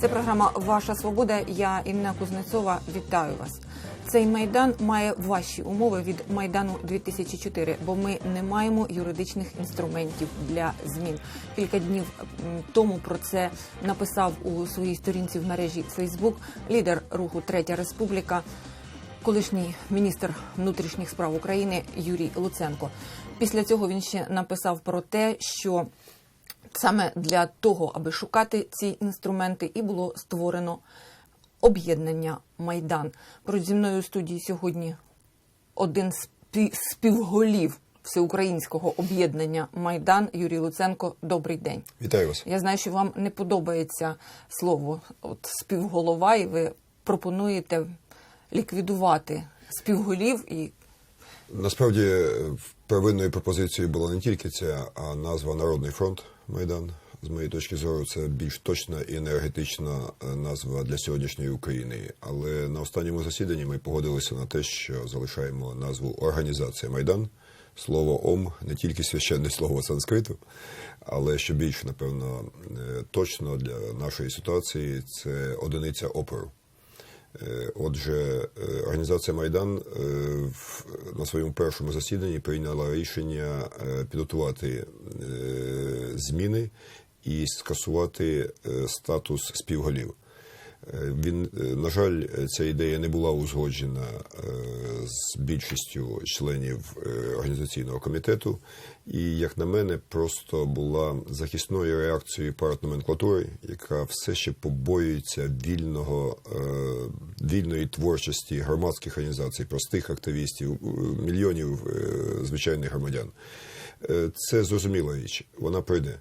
Це програма Ваша Свобода. Я Інна Кузнецова. Вітаю вас. Цей майдан має ваші умови від майдану 2004, бо ми не маємо юридичних інструментів для змін. Кілька днів тому про це написав у своїй сторінці в мережі Фейсбук лідер руху Третя Республіка, колишній міністр внутрішніх справ України Юрій Луценко. Після цього він ще написав про те, що Саме для того, аби шукати ці інструменти, і було створено об'єднання Майдан. Поруч зі мною у студії сьогодні один з спі- співголів всеукраїнського об'єднання Майдан Юрій Луценко. Добрий день. Вітаю вас. Я знаю, що вам не подобається слово от співголова, і ви пропонуєте ліквідувати співголів і Насправді первинною пропозицією була не тільки ця, а назва Народний фронт Майдан. З моєї точки зору, це більш точна і енергетична е, назва для сьогоднішньої України. Але на останньому засіданні ми погодилися на те, що залишаємо назву Організація Майдан. Слово Ом не тільки священне слово санскриту, але що більш, напевно, е, точно для нашої ситуації це одиниця опору. Е, Отже, е, організація Майдан е, на своєму першому засіданні прийняла рішення підготувати зміни і скасувати статус співголів. Е, Він, е, на жаль, ця ідея не була узгоджена е, з більшістю членів організаційного комітету, і, як на мене, просто була захисною реакцією партноменклатури, яка все ще побоюється вільного, вільної творчості громадських організацій, простих активістів, мільйонів звичайних громадян. Це зрозуміла річ, вона прийде.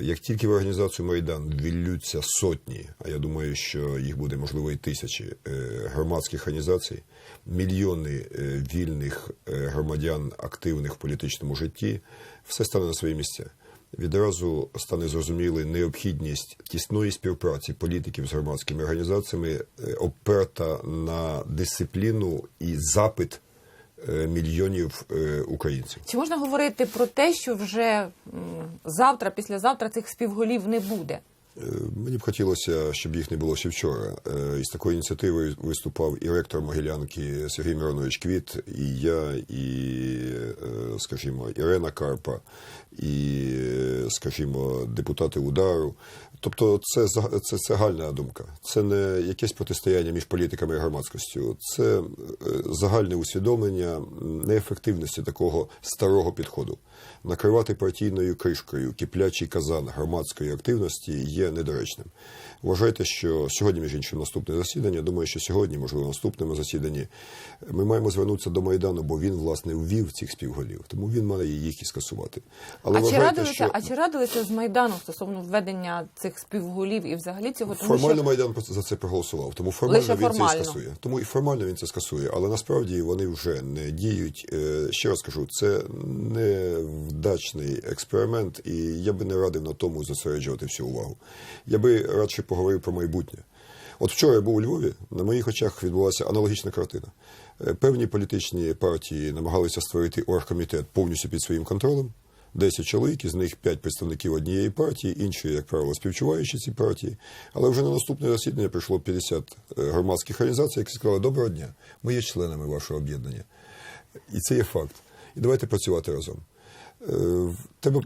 Як тільки в організацію Майдан віллються сотні, а я думаю, що їх буде можливо і тисячі е, громадських організацій, мільйони е, вільних е, громадян, активних в політичному житті, все стане на свої місця. Відразу стане зрозумілою необхідність тісної співпраці політиків з громадськими організаціями, е, оперта на дисципліну і запит е, мільйонів е, українців. Чи можна говорити про те, що вже завтра, післязавтра цих співголів не буде? Е, Мені б хотілося, щоб їх не було ще вчора. Е, Із такою ініціативою виступав і ректор Могилянки Сергій Миронович Квіт, і я, і, е, скажімо, Ірена Карпа, і, е, скажімо, депутати удару. Тобто, це це загальна думка. Це не якесь протистояння між політиками і громадськістю. Це е, загальне усвідомлення неефективності такого старого підходу. Накривати партійною кришкою киплячий казан громадської активності є недоречним. Вважайте, що сьогодні, між іншим, наступне засідання. Думаю, що сьогодні, можливо, на наступному засіданні, ми маємо звернутися до Майдану, бо він, власне, ввів цих співголів. Тому він має їх і скасувати. Але а чи радилися, що а чи радилися з майдану стосовно введення цих співголів і взагалі цього? Тому формально що Майдан за це проголосував. Тому формально Лише він формально. це скасує. Тому і формально він це скасує. Але насправді вони вже не діють. Е, Ще раз кажу, це невдачний експеримент, і я би не радив на тому зосереджувати всю увагу. Я би радше поговорив про майбутнє. От вчора я був у Львові, на моїх очах відбулася аналогічна картина. Е, Певні політичні партії намагалися створити оргкомітет повністю під своїм контролем. 10 чоловік, із них 5 представників однієї партії, інші, як правило, співчуваючи ці партії. Але вже на наступне засідання прийшло 50 громадських організацій, які сказали, доброго дня, ми є членами вашого об'єднання. І це є факт. І давайте працювати разом. Е, Тебе, е,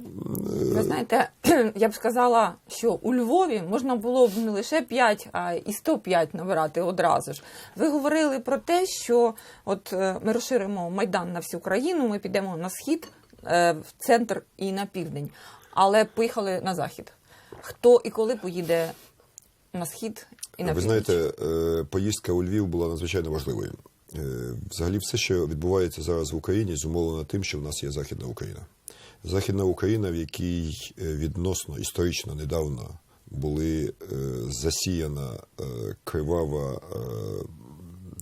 ви знаєте, я б сказала, що у Львові можна було б не лише 5, а і 105 набирати одразу ж. Ви говорили про те, що от е, ми розширимо майдан на всю країну, ми підемо на схід, е, в центр і на південь, але поїхали на захід. Хто і коли поїде на схід і на Ви північ? знаєте, е, поїздка у Львів була надзвичайно важливою. Е, Взагалі, все, що відбувається зараз в Україні, зумовлено тим, що в нас є Західна Україна. Західна Україна, в якій е, відносно історично недавно були е, засіяна е, кривава е,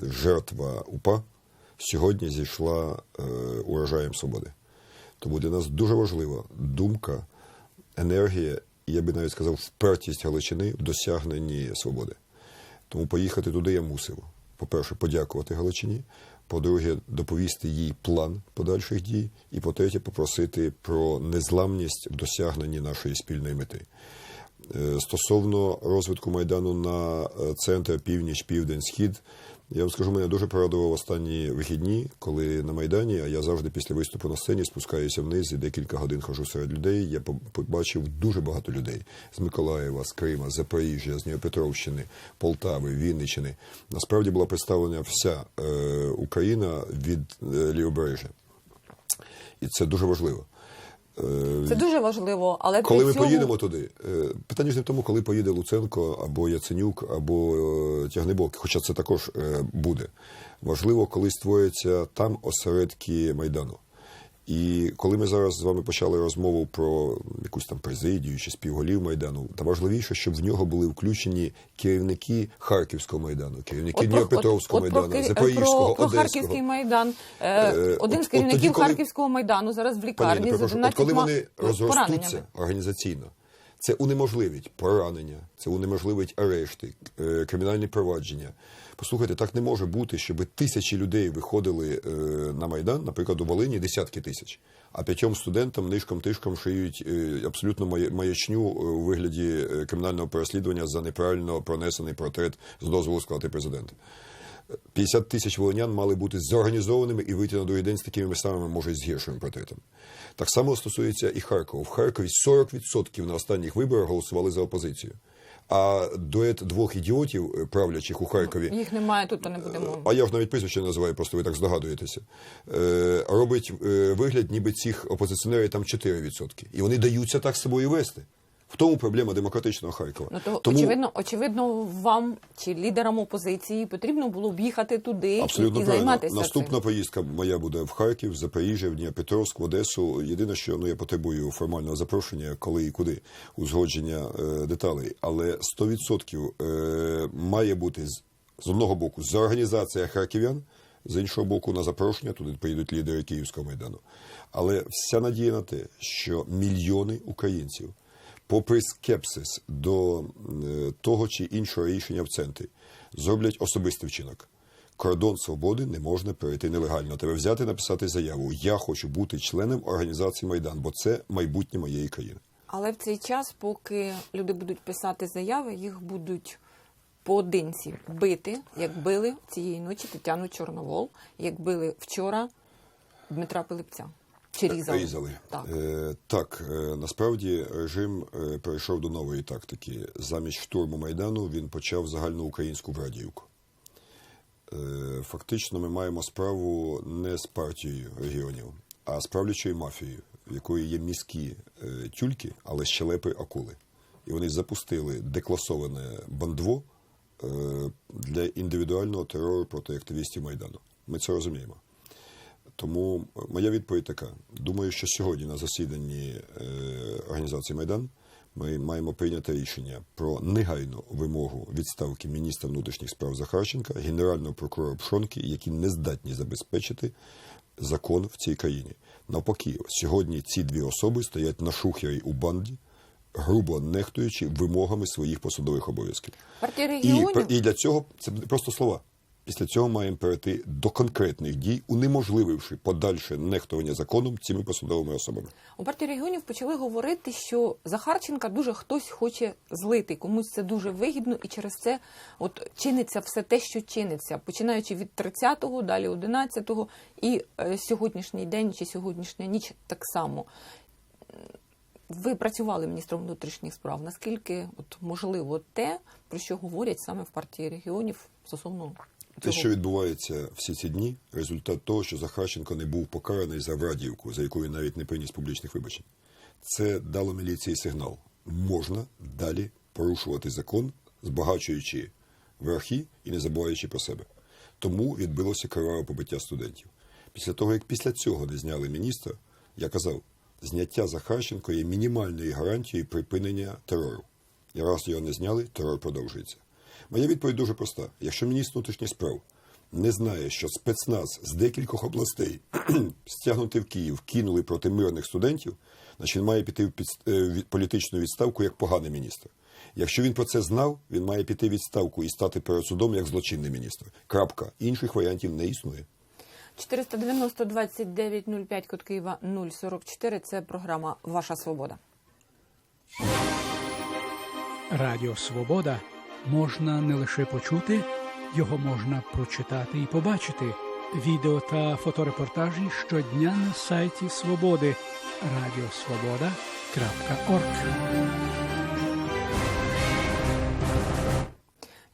жертва УПА, сьогодні зійшла е, урожаєм свободи. Тому для нас дуже важлива думка, енергія, і я би навіть сказав, впертість Галичини в досягненні свободи. Тому поїхати туди я мусив. По-перше, подякувати Галичині. По-друге, доповісти їй план подальших дій. І по-третє, попросити про незламність в досягненні нашої спільної мети. Е, Стосовно розвитку майдану на е, центр, північ, південь, схід, я вам скажу, мене дуже порадував останні вихідні, коли на майдані, а я завжди після виступу на сцені спускаюся вниз і декілька годин хожу серед людей. Я побачив дуже багато людей з Миколаєва, з Крима, з Запоріжжя, з Дніпропетровщини, Полтави, Вінниччини. Насправді була представлена вся е, Україна від е, лівобережжя. І це дуже важливо. Е, Це дуже важливо, але коли ми цьому... поїдемо туди, е, питання ж не в тому, коли поїде Луценко або Яценюк, або е, Тягнебок, хоча це також буде. Важливо, коли створюються там осередки Майдану. І коли ми зараз з вами почали розмову про якусь там президію чи співголів Майдану, та важливіше, щоб в нього були включені керівники Харківського майдану, керівники Дніпропетровського от, от, майдану, про, Запорізького, про, про Харківський майдан. Е, Е, один от- з от керівників тоді, коли- Харківського майдану зараз в Пані, лікарні з перепрошую, 11 от коли вони розростуться пораненнями. організаційно, це унеможливить поранення, це унеможливить арешти, е, кримінальні провадження. Послухайте, так не може бути, щоб тисячі людей виходили е, на майдан, наприклад, у Волині десятки тисяч, а п'ятьом студентам нишком тишком шиють е, абсолютно маячню у вигляді кримінального переслідування за неправильно пронесений портрет з дозволу сказати президента. 50 тисяч волинян мали бути зорганізованими і вийти на другий день з такими самими, може, з гіршими портретами. Так само стосується і Харкова. В Харкові 40% на останніх виборах голосували за опозицію. А дует двох ідіотів, е, правлячих у Харкові, Їх немає тут, то не будемо. а я ж навіть прізвище називаю, просто ви так здогадуєтеся. Е, робить е, вигляд, ніби цих опозиціонерів там 4%. І вони даються так з собою вести. В тому проблема демократичного Харкова. Ну то очевидно, очевидно, вам чи лідерам опозиції потрібно було б їхати туди і, Абсолютно і правильно. займатися Наступна цим. поїздка моя буде в Харків, Запоріжжя, в Дніпропетровськ, в Одесу. Єдине, що ну я потребую формального запрошення, коли і куди, узгодження е, деталей. Але 100% е, має бути з, з одного боку за організація харків'ян, з іншого боку, на запрошення туди поїдуть лідери Київського майдану. Але вся надія на те, що мільйони українців попри скепсис до е, того чи іншого рішення в центрі, зроблять особистий вчинок. Кордон свободи не можна перейти нелегально. Треба взяти, написати заяву. Я хочу бути членом організації Майдан, бо це майбутнє моєї країни. Але в цей час, поки люди будуть писати заяви, їх будуть поодинці бити, як били цієї ночі Тетяну Чорновол, як били вчора Дмитра Пилипця. Чи різали? Різали. Так. Е, так, е, насправді режим е, перейшов до нової тактики. Замість штурму Майдану він почав загальноукраїнську Врадіївку. Е, фактично ми маємо справу не з партією регіонів, а з правлячою мафією, в якої є міські е, тюльки, але щелепи акули. І вони запустили декласоване бандво е, для індивідуального терору проти активістів Майдану. Ми це розуміємо. Тому моя відповідь така: думаю, що сьогодні на засіданні е, організації Майдан ми маємо прийняти рішення про негайну вимогу відставки міністра внутрішніх справ Захарченка, генерального прокурора Пшонки, які не здатні забезпечити закон в цій країні. Навпаки, сьогодні ці дві особи стоять на шухері у банді, грубо нехтуючи вимогами своїх посадових обов'язків. І, і для цього це просто слова. Після цього маємо перейти до конкретних дій, унеможлививши подальше нехтування законом цими посадовими особами. у партії регіонів почали говорити, що Захарченка дуже хтось хоче злити, комусь це дуже вигідно, і через це от чиниться все те, що чиниться, починаючи від 30-го, далі 11-го, і е, сьогоднішній день чи сьогоднішня ніч так само. Ви працювали міністром внутрішніх справ. Наскільки от можливо те, про що говорять саме в партії регіонів стосовно Те, що відбувається всі ці дні, результат того, що Захарченко не був покараний за Врадіївку, за якою навіть не приніс публічних вибачень. Це дало міліції сигнал. Можна далі порушувати закон, збагачуючи верхи і не забуваючи про себе. Тому відбилося криваве побиття студентів. Після того, як після цього не зняли міністра, я казав, зняття Захарченко є мінімальною гарантією припинення терору. І раз його не зняли, терор продовжується. Моя відповідь дуже проста: якщо міністр внутрішніх справ не знає, що спецназ з декількох областей стягнути в Київ кинули проти мирних студентів, значить він має піти в підс- е, політичну відставку як поганий міністр. Якщо він про це знав, він має піти в відставку і стати перед судом як злочинний міністр. Крапка. Інших варіантів не існує. 490 29 05 код Києва 044 – це програма Ваша Свобода. Радіо Свобода можна не лише почути, його можна прочитати і побачити. Відео та фоторепортажі щодня на сайті Свободи радіосвобода.орг.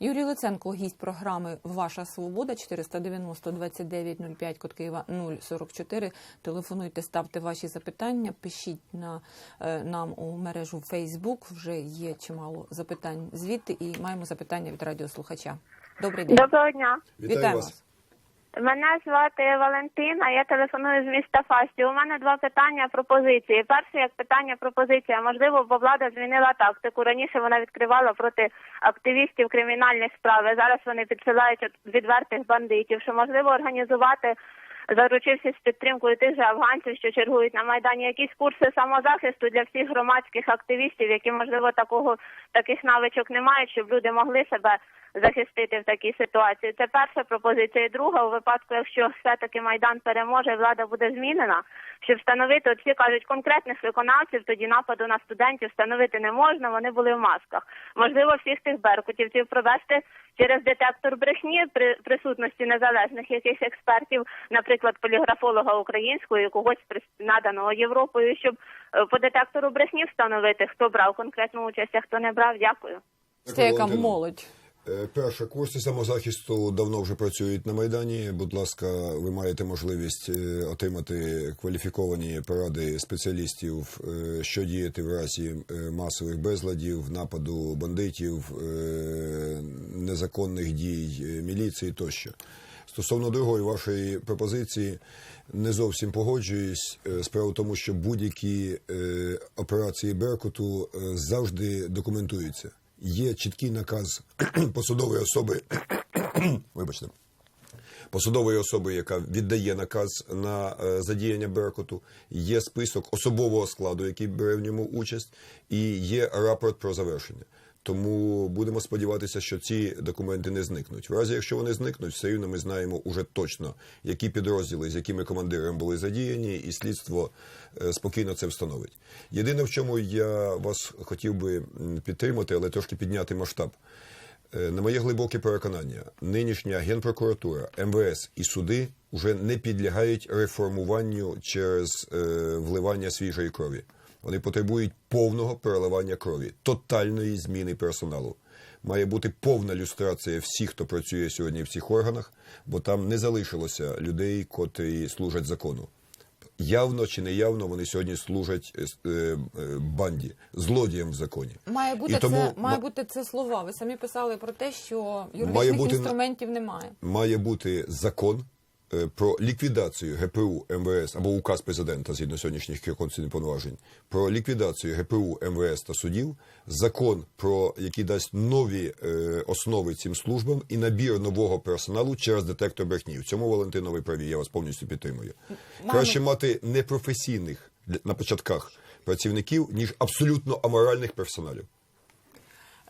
Юрій Лиценко, гість програми Ваша Свобода 490 29 05 код Києва 044. Телефонуйте, ставте ваші запитання, пишіть на е, нам у мережу Facebook. Вже є чимало запитань звідти, і маємо запитання від радіослухача. Добрий день. Доброго дня. Вітаємо вас. Мене звати Валентина. Я телефоную з міста Фасті. У мене два питання пропозиції. Перше, як питання пропозиція. Можливо, бо влада змінила тактику. Раніше вона відкривала проти активістів кримінальні справи. Зараз вони підсилають відвертих бандитів. Що можливо організувати, заручившись підтримкою тих же афганців, що чергують на майдані, якісь курси самозахисту для всіх громадських активістів, які можливо такого таких навичок не мають, щоб люди могли себе захистити в такій ситуації. Це перша пропозиція. І друга, у випадку, якщо все-таки майдан переможе, влада буде змінена, щоб встановити, от всі кажуть, конкретних виконавців тоді нападу на студентів встановити не можна. Вони були в масках. Можливо, всіх тих беркутівців провести через детектор брехні при присутності незалежних якихось експертів, наприклад, поліграфолога українського і когось прис- наданого Європою, щоб е, по детектору брехні встановити, хто брав конкретну участь, а хто не брав. Дякую. Це яка молодь. Е, Перше, курси самозахисту давно вже працюють на Майдані. Будь ласка, ви маєте можливість е, отримати кваліфіковані поради спеціалістів, е, що діяти в разі масових безладів, нападу бандитів, незаконних дій міліції тощо. Стосовно другої вашої пропозиції, не зовсім погоджуюсь. Справа в тому, що будь-які операції Беркуту завжди документуються. Є чіткий наказ посадової особи, вибачте, посадової особи, яка віддає наказ на е, задіяння Беркуту, є список особового складу, який бере в ньому участь, і є рапорт про завершення. Тому будемо сподіватися, що ці документи не зникнуть. В разі, якщо вони зникнуть, все рівно ми знаємо уже точно, які підрозділи з якими командирами були задіяні, і слідство е, спокійно це встановить. Єдине, в чому я вас хотів би підтримати, але трошки підняти масштаб. Е, На моє глибоке переконання, нинішня генпрокуратура, МВС і суди вже не підлягають реформуванню через е, вливання свіжої крові. Вони потребують повного переливання крові, тотальної зміни персоналу. Має бути повна люстрація всіх, хто працює сьогодні в цих органах, бо там не залишилося людей, котрі служать закону. Явно чи неявно вони сьогодні служать е, е, банді, злодіям в законі. Має бути І тому це має ма- бути це слова. Ви самі писали про те, що юридичних Має бути інструментів немає. має бути закон про ліквідацію ГПУ МВС або указ президента згідно сьогоднішніх конституційних повноважень про ліквідацію ГПУ МВС та судів, закон про який дасть нові е, основи цим службам і набір нового персоналу через детектор брехні. В цьому Валентино ви праві. Я вас повністю підтримую. Краще мати непрофесійних на початках працівників ніж абсолютно аморальних персоналів.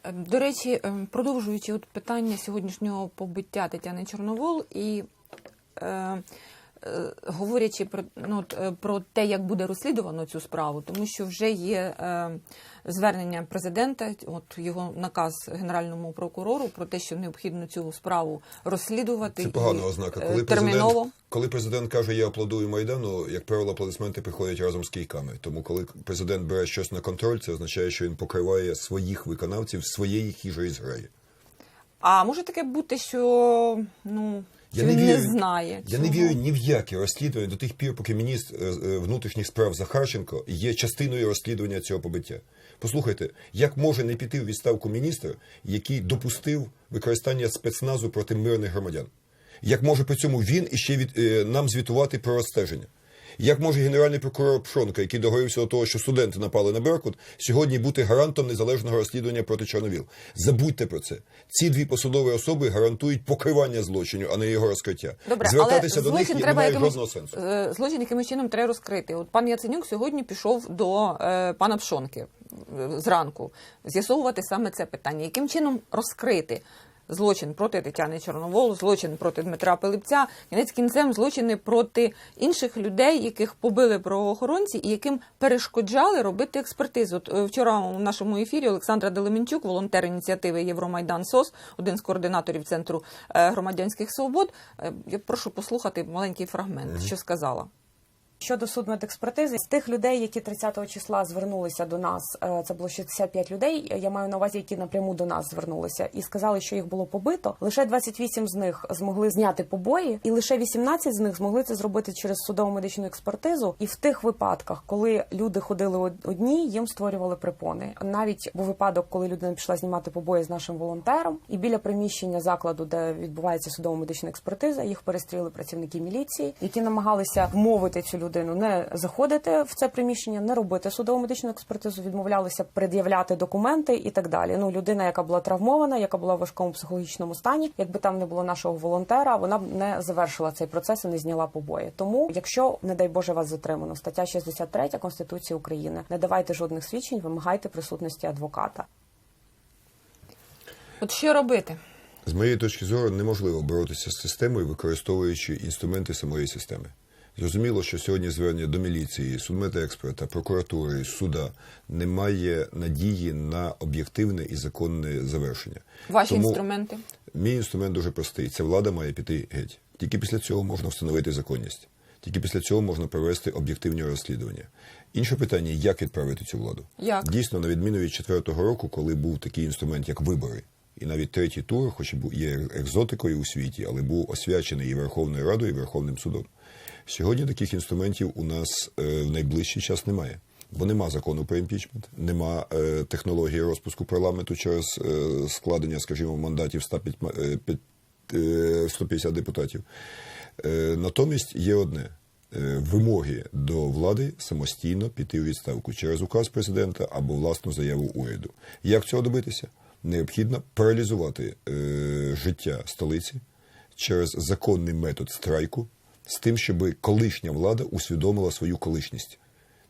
Е, До речі, е, продовжуючи от питання сьогоднішнього побиття Тетяни Чорновол і е, е, говорячи про, ну, е, про те, як буде розслідувано цю справу, тому що вже є е, звернення президента, от його наказ генеральному прокурору про те, що необхідно цю справу розслідувати Це погана ознака. е, Коли терміново. президент, коли президент каже, я аплодую Майдану, як правило, аплодисменти приходять разом з кійками. Тому коли президент бере щось на контроль, це означає, що він покриває своїх виконавців своєї хижої зграї. А може таке бути, що ну Я не вірю, не знає. Я не вірю ні в яке розслідування до тих пір, поки міністр е, е, внутрішніх справ Захарченко є частиною розслідування цього побиття. Послухайте, як може не піти в відставку міністр, який допустив використання спецназу проти мирних громадян? Як може при цьому він іще від е, нам звітувати про розстеження? Як може генеральний прокурор Пшонка, який договорився до того, що студенти напали на Беркут, сьогодні бути гарантом незалежного розслідування проти Чорновіл? Забудьте про це. Ці дві посадові особи гарантують покривання злочину, а не його розкриття. Добре, Звертатися але до них треба немає якимось, жодного сенсу. е, Злочин якимось чином треба розкрити. От пан Яценюк сьогодні пішов до е, пана Пшонки е, зранку з'ясовувати саме це питання. Яким чином розкрити? Злочин проти Тетяни Чорновол, злочин проти Дмитра Пилипця, кінець кінцем злочини проти інших людей, яких побили правоохоронці і яким перешкоджали робити експертизу. От, е, Вчора у нашому ефірі Олександра Делеменчук, волонтер ініціативи Євромайдан СОС, один з координаторів центру е, громадянських свобод. Е, Я прошу послухати маленький фрагмент, що сказала. Щодо судмедекспертизи, з тих людей, які 30 числа звернулися до нас, е, це було 65 людей. Я маю на увазі, які напряму до нас звернулися і сказали, що їх було побито. Лише 28 з них змогли зняти побої, і лише 18 з них змогли це зробити через судово медичну експертизу. І в тих випадках, коли люди ходили од- одні, їм створювали припони. Навіть був випадок, коли людина пішла знімати побої з нашим волонтером, і біля приміщення закладу, де відбувається судово медична експертиза, їх перестріли працівники міліції, які намагалися вмовити цю людину не заходити в це приміщення, не робити судово медичну експертизу, відмовлялися пред'являти документи і так далі. Ну, людина, яка була травмована, яка була в важкому психологічному стані, якби там не було нашого волонтера, вона б не завершила цей процес і не зняла побої. Тому, якщо не дай Боже вас затримано, стаття 63 Конституції України, не давайте жодних свідчень, вимагайте присутності адвоката. От що робити? З моєї точки зору, неможливо боротися з системою, використовуючи інструменти самої системи. Зрозуміло, що сьогодні звернення до міліції, судмедексперта, прокуратури, суда немає надії на об'єктивне і законне завершення. Ваші Тому інструменти? Мій інструмент дуже простий. Ця влада має піти геть. Тільки після цього можна встановити законність. Тільки після цього можна провести об'єктивні розслідування. Інше питання, як відправити цю владу? Як? Дійсно, на відміну від четвертого року, коли був такий інструмент, як вибори, і навіть третій тур, хоч і був- є екзотикою у світі, але був освячений і Верховною Радою, і Верховним судом. Сьогодні таких інструментів у нас е, в найближчий час немає. Бо нема закону про імпічмент, нема е, технології розпуску парламенту через е, складення, скажімо, мандатів 105, е, е, 150 депутатів. Е, натомість є одне. е, Вимоги до влади самостійно піти у відставку через указ президента або власну заяву уряду. Як цього добитися? Необхідно паралізувати е, життя столиці через законний метод страйку з тим, щоб колишня влада усвідомила свою колишність.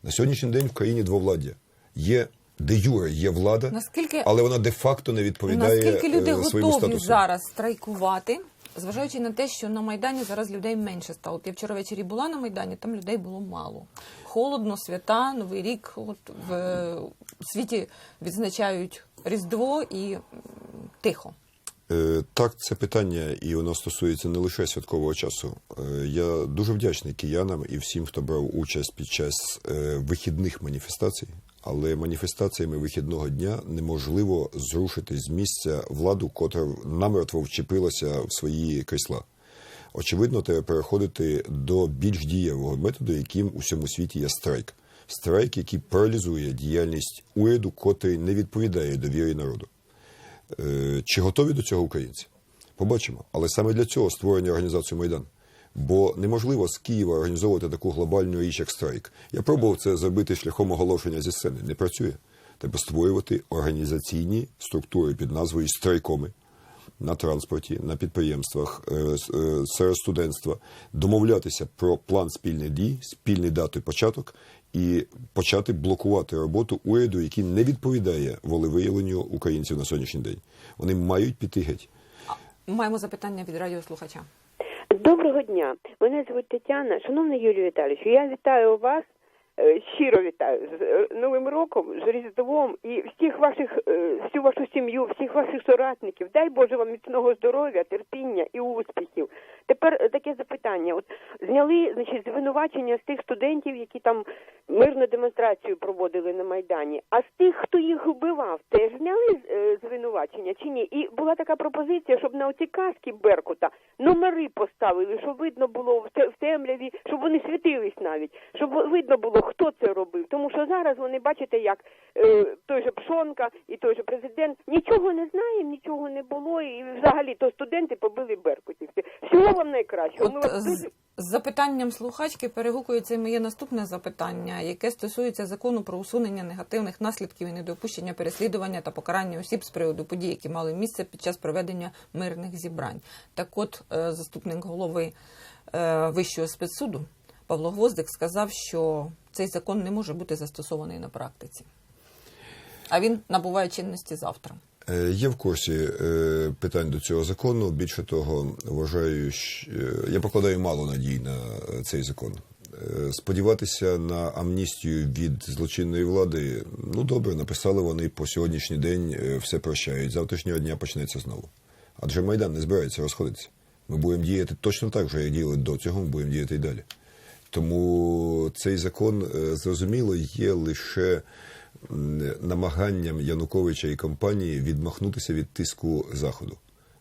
На сьогоднішній день в країні двовладдя. Є де юре, є влада, Наскільки- але вона де-факто не відповідає Наскільки люди е, своєму готові статусу. зараз страйкувати, зважаючи на те, що на Майдані зараз людей менше стало. Я вчора ввечері була на Майдані, там людей було мало. Холодно, свята, Новий рік. От в е, світі відзначають Різдво і тихо. Е, Так, це питання, і воно стосується не лише святкового часу. Е, Я дуже вдячний киянам і всім, хто брав участь під час е, вихідних маніфестацій. Але маніфестаціями вихідного дня неможливо зрушити з місця владу, котра намертво вчепилася в свої крісла. Очевидно, треба переходити до більш дієвого методу, яким у всьому світі є страйк. Страйк, який паралізує діяльність уряду, котрий не відповідає довірі народу. Е, Чи готові до цього українці? Побачимо. Але саме для цього створення організації Майдан. Бо неможливо з Києва організовувати таку глобальну річ, як страйк. Я пробував це зробити шляхом оголошення зі сцени. Не працює. Треба створювати організаційні структури під назвою страйкоми на транспорті, на підприємствах, е, е, серед студентства, домовлятися про план спільних дій, спільний дати початок і почати блокувати роботу уряду, який не відповідає волевиявленню українців на сьогоднішній день. Вони мають піти геть. Маємо запитання від радіослухача. Доброго дня. Мене звуть Тетяна. Шановний Юрію Віталійовичу, я вітаю вас. е, Щиро вітаю з е, Новим роком, з Різдвом і всіх ваших, е, всю вашу сім'ю, всіх ваших соратників. Дай Боже вам міцного здоров'я, терпіння і успіхів. Тепер таке запитання. От зняли значить звинувачення з тих студентів, які там мирну демонстрацію проводили на майдані. А з тих, хто їх вбивав, теж зняли е, звинувачення чи ні? І була така пропозиція, щоб на оці каски Беркута номери поставили, щоб видно було в те- в темряві, щоб вони світились навіть, щоб видно було, хто це робив. Тому що зараз вони бачите, як е, той же Пшонка і той же президент нічого не знаємо, нічого не було, і взагалі то студенти побили беркутівці. Всього вам найкращого. Ми вас дуже з запитанням слухачки перегукується моє наступне запитання, яке стосується закону про усунення негативних наслідків і недопущення переслідування та покарання осіб з приводу подій, які мали місце під час проведення мирних зібрань. Так, от е, заступник голови е, вищого спецсуду Павло Гвоздик сказав, що цей закон не може бути застосований на практиці. А він набуває чинності завтра. Е, Є в курсі е, питань до цього закону. Більше того, вважаю, що е, я покладаю мало надій на цей закон. Сподіватися на амністію від злочинної влади, ну добре, написали вони по сьогоднішній день все прощають. Завтрашнього дня почнеться знову. Адже Майдан не збирається розходитися. Ми будемо діяти точно так же, як діяли до цього, ми будемо діяти і далі. Тому цей закон, зрозуміло, є лише намаганням Януковича і компанії відмахнутися від тиску Заходу.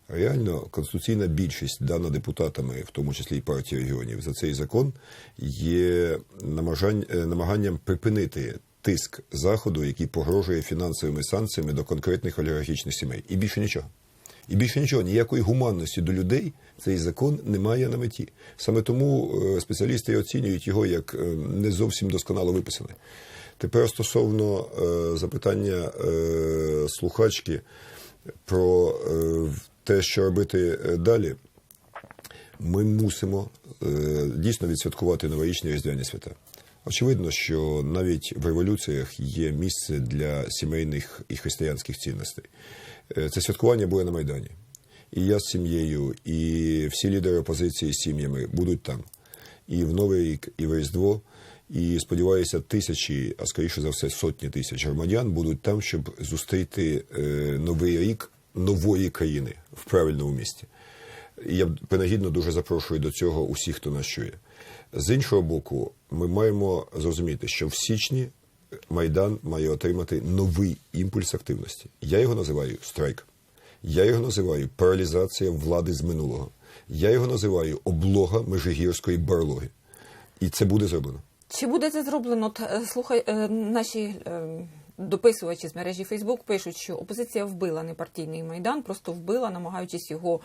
Реально, конституційна більшість, дана депутатами, в тому числі і партії регіонів, за цей закон є е, намаганням припинити тиск Заходу, який погрожує фінансовими санкціями до конкретних олігархічних сімей. І більше нічого. І більше нічого, ніякої гуманності до людей цей закон не має на меті. Саме тому е, спеціалісти оцінюють його як е, не зовсім досконало виписаний. Тепер стосовно е, запитання е, слухачки про е, те, що робити е, далі, ми мусимо е, дійсно відсвяткувати новорічні різдвяні свята. Очевидно, що навіть в революціях є місце для сімейних і християнських цінностей. Е, Це святкування буде на Майдані. І я з сім'єю, і всі лідери опозиції з сім'ями будуть там. І в Новий рік, і в Різдво. І сподіваюся, тисячі, а скоріше за все, сотні тисяч громадян будуть там, щоб зустріти е, новий рік нової країни в правильному місті. І Я принагідно дуже запрошую до цього усіх, хто нас чує. З іншого боку, ми маємо зрозуміти, що в січні Майдан має отримати новий імпульс активності. Я його називаю страйк. Я його називаю паралізація влади з минулого. Я його називаю облога межигірської барлоги. І це буде зроблено. Чи буде це зроблено? Е, Слухай, е, наші е, дописувачі з мережі Фейсбук пишуть, що опозиція вбила непартійний майдан, просто вбила, намагаючись його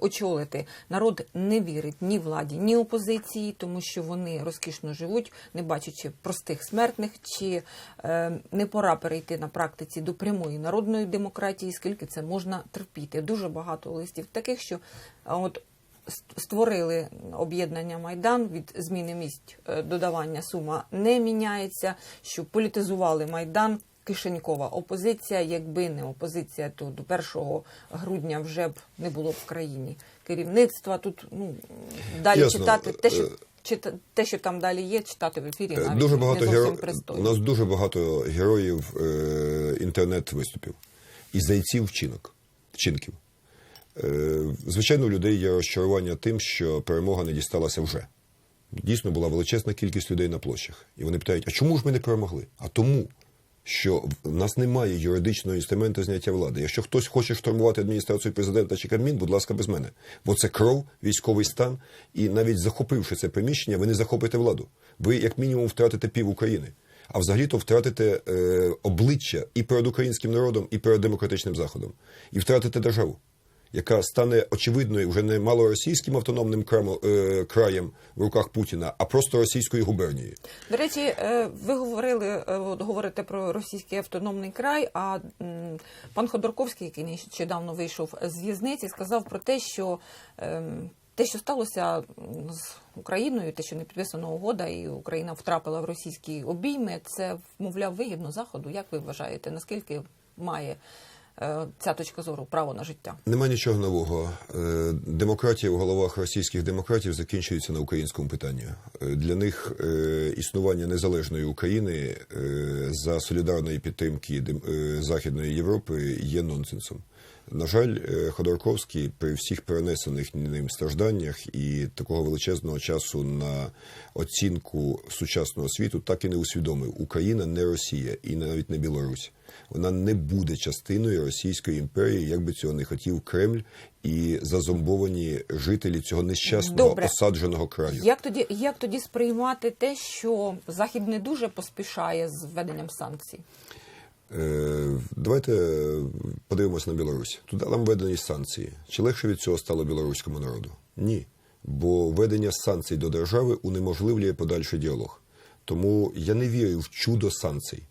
очолити. Народ не вірить ні владі, ні опозиції, тому що вони розкішно живуть, не бачачи простих смертних, чи не пора перейти на практиці до прямої народної демократії, скільки це можна терпіти. Дуже багато листів таких, що от створили об'єднання Майдан від зміни місць е, додавання сума не міняється, що політизували Майдан. Кишенькова опозиція, якби не опозиція, то до 1 грудня вже б не було в країні керівництва. Тут ну далі Ясно. читати те, що Е, чита, те, що там далі є, читати в ефірі Е, навіть дуже багато не геро... У нас дуже багато героїв е... інтернет-виступів і зайців вчинок, вчинків. Е... Звичайно, у людей є розчарування тим, що перемога не дісталася вже. Дійсно була величезна кількість людей на площах. І вони питають: а чому ж ми не перемогли? А тому, що в нас немає юридичного інструменту зняття влади. Якщо хтось хоче штурмувати адміністрацію президента чи Кабмін, будь ласка, без мене. Бо це кров, військовий стан, і навіть захопивши це приміщення, ви не захопите владу. Ви, як мінімум, втратите пів України. А взагалі-то втратите е, обличчя і перед українським народом, і перед демократичним заходом, і втратите державу, яка стане очевидною вже не малоросійським автономним е, краєм в руках Путіна, а просто російською губернією. До речі, е, ви говорили, е, от говорите про російський автономний край. А пан Ходорковський, який нещодавно вийшов з в'язниці, сказав про те, що ем, те, що сталося з Україною, те, що не підписана угода, і Україна втрапила в російські обійми, це мовляв вигідно заходу. Як ви вважаєте, наскільки має ця точка зору право на життя? Нема нічого нового. Е, Демократія в головах російських демократів закінчується на українському питанні. Е, Для них е, існування незалежної України е, за солідарної підтримки е, Західної Європи є нонсенсом. На жаль, е, Ходорковський при всіх перенесених ним стражданнях і такого величезного часу на оцінку сучасного світу так і не усвідомив. Україна не Росія і навіть не Білорусь. Вона не буде частиною Російської імперії, як би цього не хотів Кремль і зазомбовані жителі цього нещасного Добре. осадженого краю. Як тоді, як тоді сприймати те, що Захід не дуже поспішає з введенням санкцій? Е, Давайте подивимося на Білорусь. Туди нам введені санкції. Чи легше від цього стало білоруському народу? Ні. Бо введення санкцій до держави унеможливлює подальший діалог. Тому я не вірю в чудо санкцій.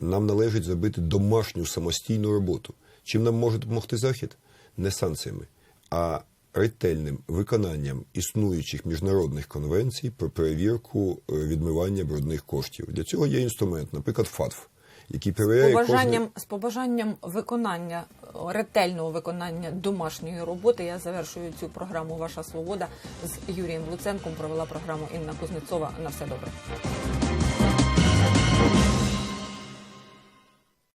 Нам належить зробити домашню самостійну роботу. Чим нам може допомогти Захід? Не санкціями, а ретельним виконанням існуючих міжнародних конвенцій про перевірку е, відмивання брудних коштів. Для цього є інструмент, наприклад, ФАТФ. З перевіряє побажанням, з побажанням виконання ретельного виконання домашньої роботи. Я завершую цю програму Ваша свобода з Юрієм Луценком. Провела програму Інна Кузнецова. На все добре.